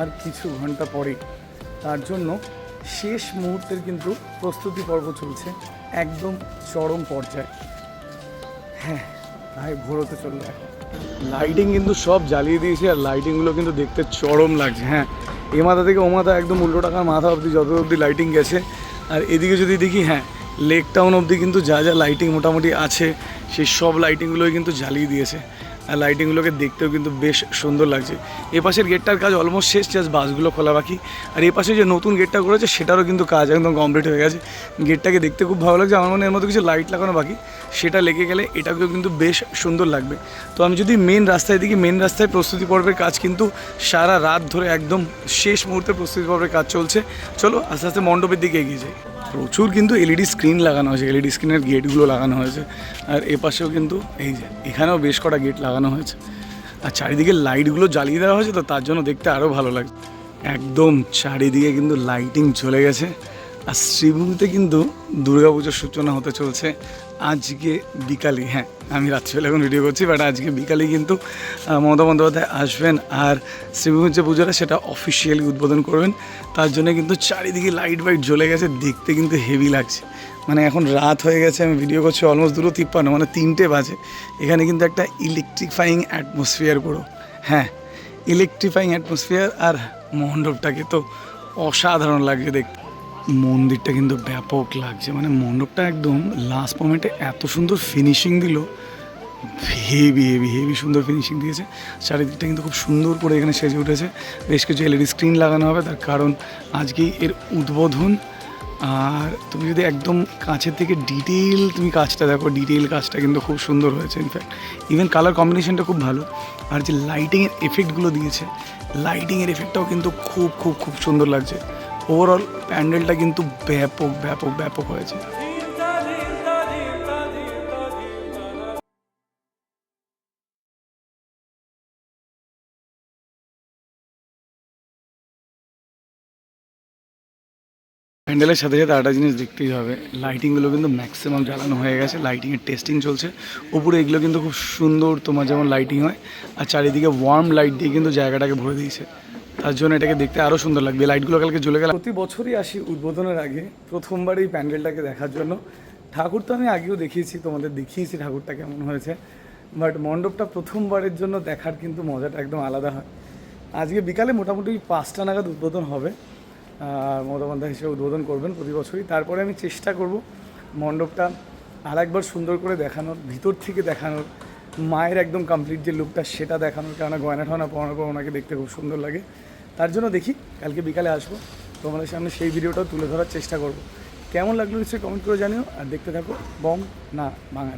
আর কিছু ঘণ্টা পরে তার জন্য শেষ মুহূর্তের কিন্তু প্রস্তুতি পর্ব চলছে একদম চরম পর্যায়ে। হ্যাঁ ভাই চলল এখন। লাইটিং কিন্তু সব জ্বালিয়ে দিয়েছে আর লাইটিংগুলো কিন্তু দেখতে চরম লাগছে। হ্যাঁ এ মাথা থেকে ও মাথা একদম উল্টো টাকার মাথা অবধি যত অবধি লাইটিং গেছে। আর এদিকে যদি দেখি হ্যাঁ লেক টাউন অবধি কিন্তু যা যা লাইটিং মোটামুটি আছে সেই সব লাইটিংগুলোই কিন্তু জ্বালিয়ে দিয়েছে। লাইটিংগুলোকে দেখতেও কিন্তু বেশ সুন্দর লাগছে। এ পাশের গেটটার কাজ অলমোস্ট শেষ জাস্ট বাসগুলো খোলা বাকি। আর এ পাশে যে নতুন গেটটা করেছে, সেটারও কিন্তু কাজ একদম কমপ্লিট হয়ে গেছে। গেটটাকে দেখতে খুব ভালো লাগছে, আমার মনে এর মধ্যে কিছু লাইট লাগানো বাকি। সেটা লেগে গেলে এটাকেও কিন্তু বেশ সুন্দর লাগবে। তো আমি যদি মেন রাস্তায় দেখি মেন রাস্তায় প্রস্তুতি পর্বের কাজ কিন্তু সারা রাত ধরে একদম শেষ মুহূর্তে প্রস্তুতি পর্বের কাজ চলছে। চলো আস্তে আস্তে মণ্ডপের দিকে এগিয়ে যাই। প্রচুর কিন্তু এলইডি স্ক্রিন লাগানো হয়েছে, এলইডি স্ক্রিনের গেটগুলো লাগানো হয়েছে। আর এ পাশেও কিন্তু এই যে, এখানেও বেশ কটা গেট লাগানো হয়েছে। আর চারিদিকে লাইটগুলো জ্বালিয়ে দেওয়া হয়েছে, তো তার জন্য দেখতে আরও ভালো লাগছে একদম চারিদিকে কিন্তু লাইটিং চলে গেছে। আর শ্রীভূমিতে কিন্তু দুর্গাপুজোর সূচনা হতে চলছে। আজকে বিকালে হ্যাঁ আমি রাত্রিবেলা এখন ভিডিও করছি বাট আজকে বিকালে কিন্তু মমতা বন্দ্যোপাধ্যায় আসবেন আর শ্রীভূমির যে পুজোটা, সেটা অফিসিয়ালি উদ্বোধন করবেন। তার জন্য কিন্তু চারিদিকে লাইট ফাইট জ্বলে গেছে, দেখতে কিন্তু হেভি লাগছে। মানে এখন রাত হয়ে গেছে, আমি ভিডিও করছি অলমোস্ট দুটো তিপ্পান্ন মানে তিনটে বাজে। এখানে কিন্তু একটা ইলেকট্রিফাইং অ্যাটমসফিয়ার পুরো। হ্যাঁ ইলেকট্রিফাইং অ্যাটমসফিয়ার আর মণ্ডপটাকে তো অসাধারণ লাগছে দেখতে। মন্দিরটা কিন্তু ব্যাপক লাগছে। মানে মণ্ডপটা একদম লাস্ট মোমেন্টে এত সুন্দর ফিনিশিং দিল। হেভি হেভি হেভি সুন্দর ফিনিশিং দিয়েছে। চারিদিকটা কিন্তু খুব সুন্দর করে এখানে সেজে উঠেছে। বেশ কিছু এলইডি স্ক্রিন লাগানো হবে। তার কারণ আজকেই এর উদ্বোধন। আর তুমি যদি একদম কাছের থেকে ডিটেল তুমি কাজটা দেখো ডিটেল কাজটা কিন্তু খুব সুন্দর হয়েছে ইনফ্যাক্ট ইভেন কালার কম্বিনেশনটা খুব ভালো। আর যে লাইটিংয়ের এফেক্টগুলো দিয়েছে লাইটিংয়ের এফেক্টটাও কিন্তু খুব খুব খুব সুন্দর লাগছে। ওভারঅল প্যান্ডেলটা কিন্তু ব্যাপক ব্যাপক ব্যাপক হয়েছে। প্যান্ডেলের সাথে সাথে একটা জিনিস দেখতেই হবে। লাইটিংগুলো কিন্তু ম্যাক্সিমাম জ্বালানো হয়ে গেছে লাইটিংয়ের টেস্টিং চলছে। উপরে এগুলো কিন্তু খুব সুন্দর তোমার যেমন লাইটিং হয়, আর চারিদিকে ওয়ার্ম লাইট দিয়ে কিন্তু জায়গাটাকে ভরে দিয়েছে। তার জন্য এটাকে দেখতে আরও সুন্দর লাগবে লাইটগুলো কালকে জ্বলে গেল। প্রতি বছরই আসি উদ্বোধনের আগে। প্রথমবার এই প্যান্ডেলটাকে দেখার জন্য। ঠাকুর তো আমি আগেও দেখিয়েছি, তোমাদের দেখিয়েছি ঠাকুরটা কেমন হয়েছে। বাট মণ্ডপটা প্রথমবারের জন্য দেখার কিন্তু মজাটা একদম আলাদা হয়। আজকে বিকালে মোটামুটি পাঁচটা নাগাদ উদ্বোধন হবে। মমতা হিসেবে উদ্বোধন করবেন প্রতি বছরই। তারপরে আমি চেষ্টা করব মণ্ডপটা আর একবার সুন্দর করে দেখানোর, ভিতর থেকে দেখানোর, মায়ের একদম কমপ্লিট যে লুকটা সেটা দেখানোর। কেননা গয়না ঠয়না পড়ানোর পর ওনাকে দেখতে খুব সুন্দর লাগে। তার জন্য দেখি, কালকে বিকালে আসব। তোমাদের সামনে সেই ভিডিওটাও তুলে ধরার চেষ্টা করব। কেমন লাগল নিশ্চয়ই কমেন্ট করে জানিও, আর দেখতে থাকো বম না বাঙালি।